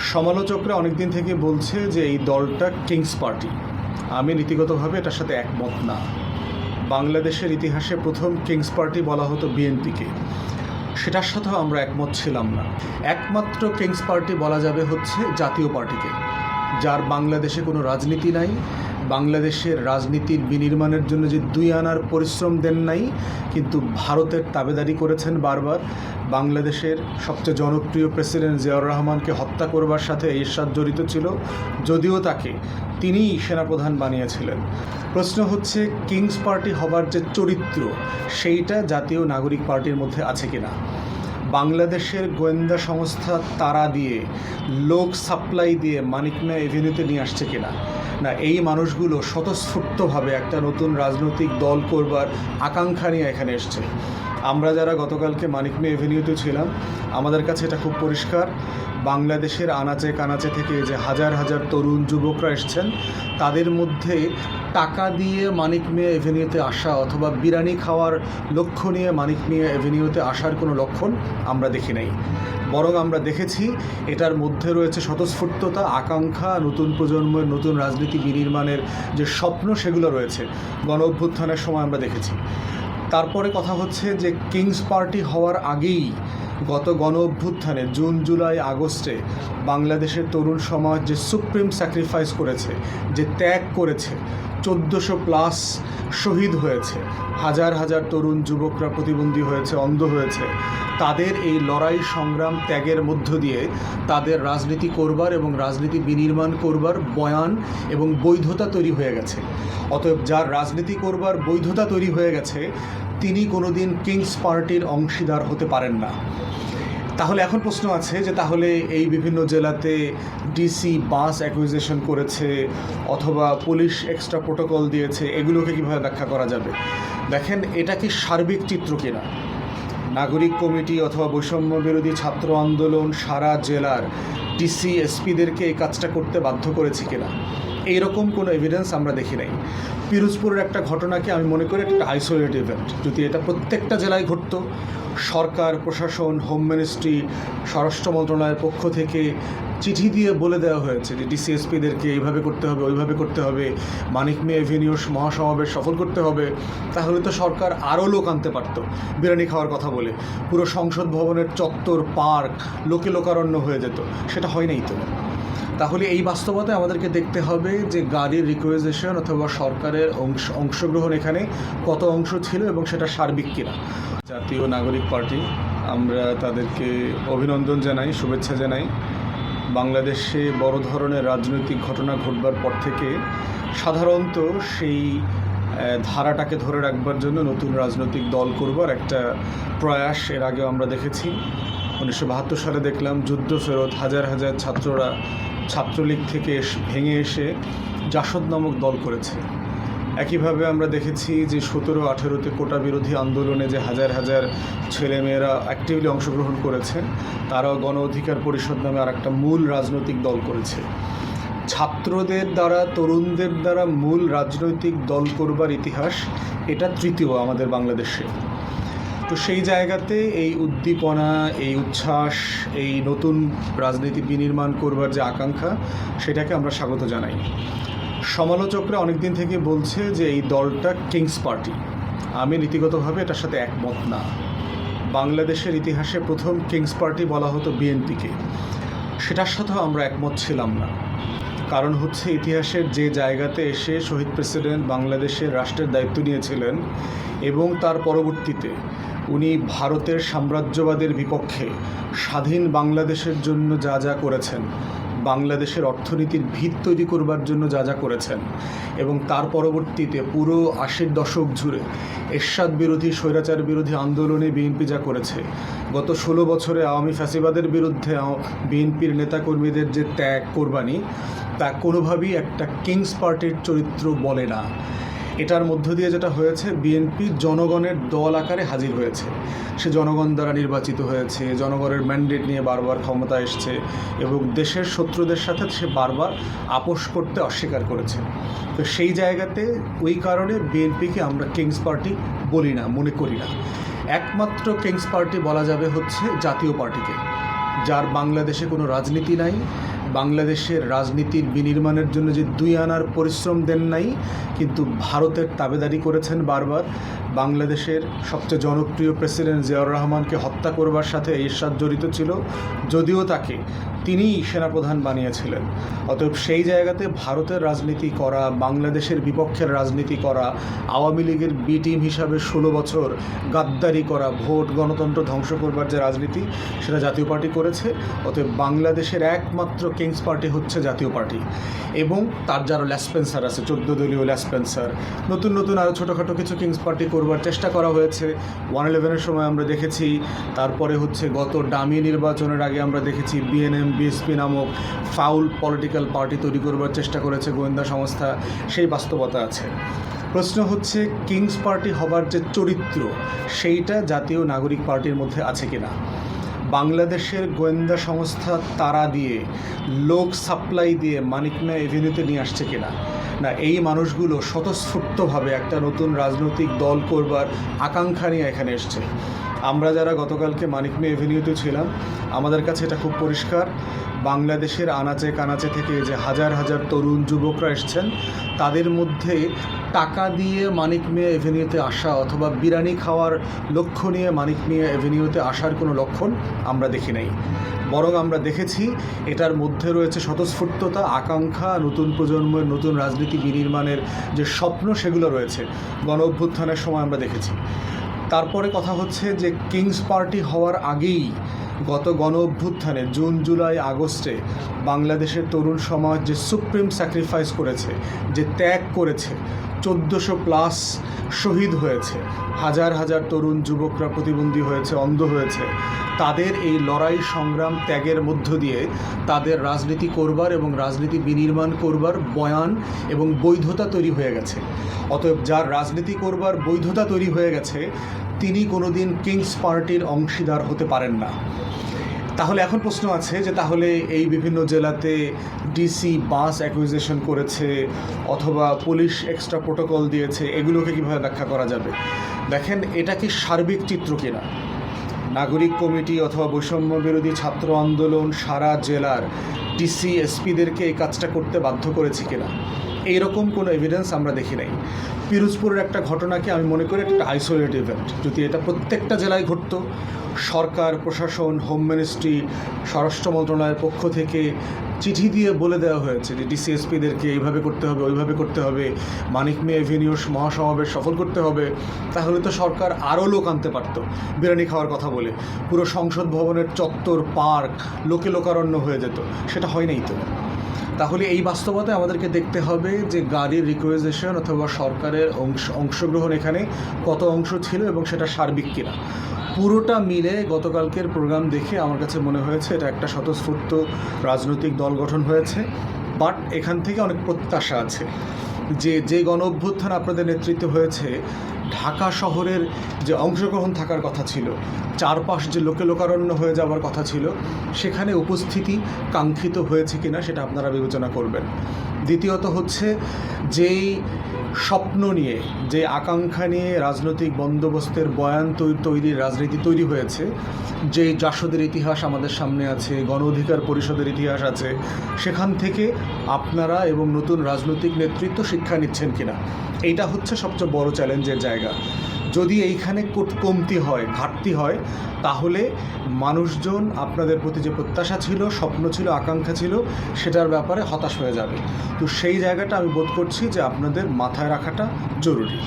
সমালোচকরা অনেকদিন থেকে বলছে যে এই দলটা কিংস পার্টি। আমি নীতিগতভাবে এটার সাথে একমত না। বাংলাদেশের ইতিহাসে প্রথম কিংস পার্টি বলা হতো বিএনপিকে। সেটার সাথেও আমরা একমত ছিলাম না। একমাত্র কিংস পার্টি বলা যাবে হচ্ছে জাতীয় পার্টিকে, যার বাংলাদেশে কোনো রাজনীতি নাই বাংলাদেশের রাজনীতির বিনির্মাণের জন্য যে দুই আনার পরিশ্রম দেন নাই, কিন্তু ভারতের তাবেদারি করেছেন বারবার। বাংলাদেশের সবচেয়ে জনপ্রিয় প্রেসিডেন্ট জিয়াউর রহমানকে হত্যা করবার সাথে এরশাদ জড়িত ছিল, যদিও তাকে তিনিই সেনাপ্রধান বানিয়েছিলেন। প্রশ্ন হচ্ছে, কিংস পার্টি হবার যে চরিত্র, সেইটা জাতীয় নাগরিক পার্টির মধ্যে আছে কিনা? বাংলাদেশের গোয়েন্দা সংস্থা তারা দিয়ে, লোক সাপ্লাই দিয়ে মানিক মিয়া এভিনিউতে নিয়ে আসছে কিনা? না, এই মানুষগুলো স্বতঃস্ফূর্তভাবে একটা নতুন রাজনৈতিক দল করবার আকাঙ্ক্ষা নিয়ে এখানে এসছে। আমরা যারা গতকালকে মানিক মেয়ে এভিনিউতে ছিলাম, আমাদের কাছে এটা খুব পরিষ্কার। বাংলাদেশের আনাচে কানাচে থেকে যে হাজার হাজার তরুণ যুবকরা এসছেন, তাদের মধ্যে টাকা দিয়ে মানিক মিয়া এভিনিউতে আসা অথবা বিরিয়ানি খাওয়ার লক্ষ্য নিয়ে মানিক মিয়া এভিনিউতে আসার কোনো লক্ষণ আমরা দেখি নাই। বরং আমরা দেখেছি এটার মধ্যে রয়েছে স্বতঃস্ফূর্ততা, আকাঙ্ক্ষা, নতুন প্রজন্মের নতুন রাজনীতি বিনির্মাণের যে স্বপ্ন সেগুলো রয়েছে, গণ অভ্যুত্থানের সময় আমরা দেখেছি। তারপরে কথা হচ্ছে যে কিংস পার্টি হওয়ার আগেই গত গণ অভ্যুত্থানে জুন, জুলাই, আগস্টে বাংলাদেশের তরুণ সমাজ যে সুপ্রিম স্যাক্রিফাইস করেছে, যে ত্যাগ করেছে, চোদ্দোশো প্লাস শহীদ হয়েছে, হাজার হাজার তরুণ যুবকরা প্রতিবন্ধী হয়েছে, অন্ধ হয়েছে, তাদের এই লড়াই, সংগ্রাম, ত্যাগের মধ্য দিয়ে তাদের রাজনীতি করবার এবং রাজনীতি বিনির্মাণ করবার বয়ান এবং বৈধতা তৈরি হয়ে গেছে। অতএব যার রাজনীতি করবার বৈধতা তৈরি হয়ে গেছে তিনি কোনোদিন কিংস পার্টির অংশীদার হতে পারেন না। তাহলে এখন প্রশ্ন আছে যে তাহলে এই বিভিন্ন জেলাতে ডিসি বাস অ্যাকুইজিশন করেছে অথবা পুলিশ এক্সট্রা প্রোটোকল দিয়েছে, এগুলোকে কীভাবে ব্যাখ্যা করা যাবে? দেখেন, এটা কি সার্বিক চিত্র কিনা? নাগরিক কমিটি অথবা বৈষম্য বিরোধী ছাত্র আন্দোলন সারা জেলার ডিসি, এসপিদেরকে এই কাজটা করতে বাধ্য করেছে কিনা? এইরকম কোনো এভিডেন্স আমরা দেখি নাই। পিরোজপুরের একটা ঘটনাকে আমি মনে করি একটা আইসোলেট ইভেন্ট যদি এটা প্রত্যেকটা জেলায় ঘটতো, সরকার, প্রশাসন হোম মিনিস্ট্রি স্বরাষ্ট্র মন্ত্রণালয়ের পক্ষ থেকে চিঠি দিয়ে বলে দেওয়া হয়েছে যে ডিসিএসপিদেরকে এইভাবে করতে হবে, ওইভাবে করতে হবে, মানিক মে এভিনিউ মহাসমাবেশ সফল করতে হবে, তাহলে তো সরকার আরও লোক আনতে পারত। বিরিয়ানি খাওয়ার কথা বলে। পুরো সংসদ ভবনের চত্বর, পার্ক লোকে লোকারণ্য হয়ে যেত। সেটা হয় নাই তো? তাহলে এই বাস্তবতায় আমাদেরকে দেখতে হবে যে গাড়ির রিকোয়েজেশন অথবা সরকারের অংশ, অংশগ্রহণ এখানে কত অংশ ছিল এবং সেটা সার্বিক কিনা। জাতীয় নাগরিক পার্টি, আমরা তাদেরকে অভিনন্দন জানাই, শুভেচ্ছা জানাই। বাংলাদেশে বড় ধরনের রাজনৈতিক ঘটনা ঘটবার পর থেকে সাধারণত সেই ধারাটাকে ধরে রাখবার জন্য নতুন রাজনৈতিক দল করবার একটা প্রয়াস এর আগেও আমরা দেখেছি। উনিশশো বাহাত্তর সালে দেখলাম যুদ্ধ ফেরত হাজার হাজার ছাত্ররা ছাত্রলীগ থেকে ভেঙে এসে জাসদ নামক দল করেছে। একইভাবে আমরা দেখেছি যে সতেরো আঠেরোতে কোটা বিরোধী আন্দোলনে যে হাজার হাজার ছেলেমেয়েরা অ্যাক্টিভলি অংশগ্রহণ করেছেন তারাও গণ অধিকার পরিষদ নামে আর একটা মূল রাজনৈতিক দল করেছে। ছাত্রদের দ্বারা, তরুণদের দ্বারা মূল রাজনৈতিক দল করবার ইতিহাস, এটা তৃতীয় আমাদের বাংলাদেশে। তো সেই জায়গাতে এই উদ্দীপনা, এই উচ্ছ্বাস, এই নতুন রাজনীতি বিনির্মাণ করবার যে আকাঙ্ক্ষা, সেটাকে আমরা স্বাগত জানাই। সমালোচকরা অনেকদিন থেকে বলছে যে এই দলটা কিংস পার্টি। আমি নীতিগতভাবে এটার সাথে একমত না। বাংলাদেশের ইতিহাসে প্রথম কিংস পার্টি বলা হতো বিএনপিকে। সেটার সাথেও আমরা একমত ছিলাম না। কারণ হচ্ছে ইতিহাসের যে জায়গাতে এসে শহীদ প্রেসিডেন্ট বাংলাদেশের রাষ্ট্রের দায়িত্ব নিয়েছিলেন এবং তার পরবর্তীতে উনি ভারতের সাম্রাজ্যবাদের বিপক্ষে স্বাধীন বাংলাদেশের জন্য যা যা করেছেন, বাংলাদেশের অর্থনীতির ভিত তৈরি করবার জন্য যা যা করেছেন এবং তার পরবর্তীতে পুরো আশির দশক জুড়ে এরশাদ বিরোধী, স্বৈরাচার বিরোধী আন্দোলনে বিএনপি যা করেছে, গত ষোলো বছরে আওয়ামী ফ্যাসিবাদের বিরুদ্ধে বিএনপির নেতাকর্মীদের যে ত্যাগ, কোরবানি, তা কোনোভাবেই একটা কিংস পার্টির চরিত্র বলে না। এটার মধ্য দিয়ে যেটা হয়েছে বিএনপি জনগণের দল আকারে হাজির হয়েছে। সে জনগণ দ্বারা নির্বাচিত হয়েছে, জনগণের ম্যান্ডেট নিয়ে বারবার ক্ষমতা এসছে এবং দেশের শত্রুদের সাথে সে বারবার আপোষ করতে অস্বীকার করেছে। তো সেই জায়গাতে ওই কারণে বিএনপিকে আমরা কিংস পার্টি বলি না, মনে করি না। একমাত্র কিংস পার্টি বলা যাবে হচ্ছে জাতীয় পার্টিকে, যার বাংলাদেশে কোনো রাজনীতি নাই বাংলাদেশের রাজনীতির বিনির্মাণের জন্য যে দুই আনার পরিশ্রম দেন নাই, কিন্তু ভারতের তাবেদারি করেছেন বারবার। বাংলাদেশের সবচেয়ে জনপ্রিয় প্রেসিডেন্ট জিয়াউর রহমানকে হত্যা করবার সাথে এরশাদ জড়িত ছিল, যদিও তাকে তিনিই সেনাপ্রধান বানিয়েছিলেন। অতএব সেই জায়গাতে ভারতের রাজনীতি করা, বাংলাদেশের বিপক্ষের রাজনীতি করা, আওয়ামী লীগের বি টিম হিসাবে ষোলো বছর গাদ্দারি করা, ভোট, গণতন্ত্র ধ্বংস করবার যে রাজনীতি, সেটা জাতীয় পার্টি করেছে। অতএব বাংলাদেশের একমাত্র কিংস পার্টি হচ্ছে জাতীয় পার্টি। এবং তার যারা ল্যাসপেন্সার আছে, চোদ্দ দলীয় ল্যাসপেন্সার নতুন নতুন আরও ছোটোখাটো কিছু কিংস পার্টি করবার চেষ্টা করা হয়েছে। ওয়ান ইলেভেনের সময় আমরা দেখেছি, তারপরে হচ্ছে গত ডামি নির্বাচনের আগে আমরা দেখেছি বিএনএম বিএসপি নামক ফাউল পলিটিক্যাল পার্টি তৈরি করবার চেষ্টা করেছে গোয়েন্দা সংস্থা। সেই বাস্তবতা আছে। প্রশ্ন হচ্ছে কিংস পার্টি হবার যে চরিত্র, সেইটা জাতীয় নাগরিক পার্টির মধ্যে আছে কিনা? বাংলাদেশের গোয়েন্দা সংস্থা তারা দিয়ে, লোক সাপ্লাই দিয়ে মানিক মিয়া এভিনিউতে নিয়ে আসছে কিনা? না এই মানুষগুলো স্বতঃস্ফূর্তভাবে একটা নতুন রাজনৈতিক দল করবার আকাঙ্ক্ষা নিয়ে এখানে এসছে। আমরা যারা গতকালকে মানিক মিয়া এভিনিউতে ছিলাম, আমাদের কাছে এটা খুব পরিষ্কার। বাংলাদেশের আনাচে কানাচে থেকে যে হাজার হাজার তরুণ যুবকরা এসছেন, তাদের মধ্যে টাকা দিয়ে মানিক মিয়া এভিনিউতে আসা অথবা বিরিয়ানি খাওয়ার লক্ষ্য নিয়ে মানিক মিয়া এভিনিউতে আসার কোনো লক্ষণ আমরা দেখি নাই। বরং আমরা দেখেছি, এটার মধ্যে রয়েছে স্বতঃস্ফূর্ততা, আকাঙ্ক্ষা, নতুন প্রজন্মের নতুন রাজনীতি বিনির্মাণের যে স্বপ্ন সেগুলো রয়েছে গণ অভ্যুত্থানের সময় আমরা দেখেছি। তারপরে কথা হচ্ছে যে কিংস পার্টি হওয়ার আগেই গত গণ অভ্যুত্থানে জুন, জুলাই, আগস্টে বাংলাদেশের তরুণ সমাজ যে সুপ্রিম স্যাক্রিফাইস করেছে, যে ত্যাগ করেছে চোদ্দোশো প্লাস শহীদ হয়েছে। হাজার হাজার তরুণ যুবকরা প্রতিবন্ধী হয়েছে, অন্ধ হয়েছে। তাদের এই লড়াই সংগ্রাম ত্যাগের মধ্য দিয়ে তাদের রাজনীতি করবার এবং রাজনীতি বিনির্মাণ করবার বয়ান এবং বৈধতা তৈরি হয়ে গেছে। অতএব যার রাজনীতি করবার বৈধতা তৈরি হয়ে গেছে, তিনি কোনোদিন কিংস পার্টির অংশীদার হতে পারেন না। তাহলে এখন প্রশ্ন আছে যে তাহলে এই বিভিন্ন জেলাতে ডিসি বাস অ্যাকুইজিশন করেছে অথবা পুলিশ এক্সট্রা প্রোটোকল দিয়েছে, এগুলোকে কীভাবে ব্যাখ্যা করা যাবে? দেখেন, এটা কি সার্বিক চিত্র কিনা? নাগরিক কমিটি অথবা বৈষম্য বিরোধী ছাত্র আন্দোলন সারা জেলার ডিসি, এসপিদেরকে এই কাজটা করতে বাধ্য করেছে কিনা? এইরকম কোনো এভিডেন্স আমরা দেখি নাই। পিরোজপুরের একটা ঘটনাকে আমি মনে করি একটা আইসোলেট ইভেন্ট যদি এটা প্রত্যেকটা জেলায় ঘটতো, সরকার, প্রশাসন হোম মিনিস্ট্রি স্বরাষ্ট্র মন্ত্রণালয়ের পক্ষ থেকে চিঠি দিয়ে বলে দেওয়া হয়েছে যে ডিসিএসপিদেরকে এইভাবে করতে হবে, ওইভাবে করতে হবে, মানিক মে এভিনিউ মহাসমাবেশ সফল করতে হবে, তাহলে তো সরকার আরও লোক আনতে পারত। বিরিয়ানি খাওয়ার কথা বলে। পুরো সংসদ ভবনের চত্বর, পার্ক লোকে লোকারণ্য হয়ে যেত। সেটা হয় নাই তো? তাহলে এই বাস্তবতায় আমাদেরকে দেখতে হবে যে গাড়ির রিকোয়েজেশন অথবা সরকারের অংশ, অংশগ্রহণ এখানে কত অংশ ছিল এবং সেটা সার্বিক কিনা। পুরোটা মিলে গতকালকের প্রোগ্রাম দেখে আমার কাছে মনে হয়েছে এটা একটা স্বতঃস্ফূর্ত রাজনৈতিক দল গঠন হয়েছে বাট এখান থেকে অনেক প্রত্যাশা আছে। যে যে গণ অভ্যুত্থান আপনাদের নেতৃত্ব হয়েছে ঢাকা শহরের যে অংশগ্রহণ থাকার কথা ছিল, চারপাশ যে লোকে লোকারণ্য হয়ে যাওয়ার কথা ছিল, সেখানে উপস্থিতি কাঙ্ক্ষিত হয়েছে কিনা সেটা আপনারা বিবেচনা করবেন। দ্বিতীয়ত হচ্ছে যেই স্বপ্ন নিয়ে যে আকাঙ্ক্ষা নিয়ে রাজনৈতিক বন্দোবস্তের বয়ান তৈরির রাজনীতি তৈরি হয়েছে যে জাসদের ইতিহাস আমাদের সামনে আছে, গণ অধিকার পরিষদের ইতিহাস আছে, সেখান থেকে আপনারা এবং নতুন রাজনৈতিক নেতৃত্ব শিক্ষা নিচ্ছেন কিনা, এইটা হচ্ছে সবচেয়ে বড় চ্যালেঞ্জের জায়গা। যদি এইখানে কোট- কমতি হয়, ঘাটতি হয়, তাহলে মানুষজন আপনাদের প্রতি যে প্রত্যাশা ছিল, স্বপ্ন ছিল, আকাঙ্ক্ষা ছিল, সেটার ব্যাপারে হতাশ হয়ে যাবে। তো সেই জায়গাটা আমি বোধ করছি যে আপনাদের মাথায় রাখাটা জরুরি।